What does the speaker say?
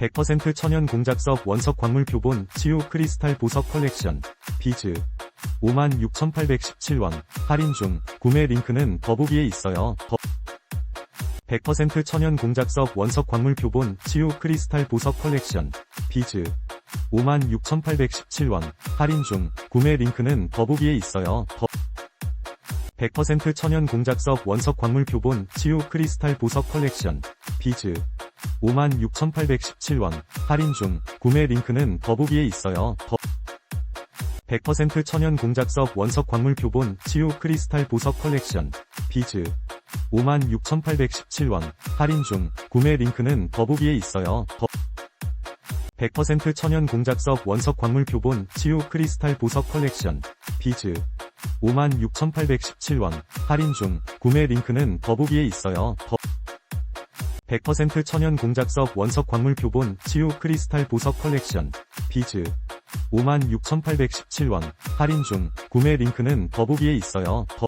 100% 천연 공작석 원석 광물 표본 치유 크리스탈 보석 컬렉션. 비즈. 56,817원. 할인 중. 구매 링크는 더보기에 있어요. 더100% 천연 공작석 원석 광물 표본 치유 크리스탈 보석 컬렉션. 비즈. 56,817원. 할인 중. 구매 링크는 더보기에 있어요. 더100% 천연 공작석 원석 광물 표본 치유 크리스탈 보석 컬렉션. 비즈 56,817원. 할인 중. 구매 링크는 더보기에 있어요. 더 100% 천연 공작석 원석 광물 표본 치유 크리스탈 보석 컬렉션. 비즈. 56,817원. 할인 중. 구매 링크는 더보기에 있어요. 더 100% 천연 공작석 원석 광물 표본 치유 크리스탈 보석 컬렉션. 비즈. 56,817원. 할인 중. 구매 링크는 더보기에 있어요. 더 100% 천연 공작석 원석 광물 표본 치유 크리스탈 보석 컬렉션. 비즈. 56,817원. 할인 중. 구매 링크는 더보기에 있어요. 더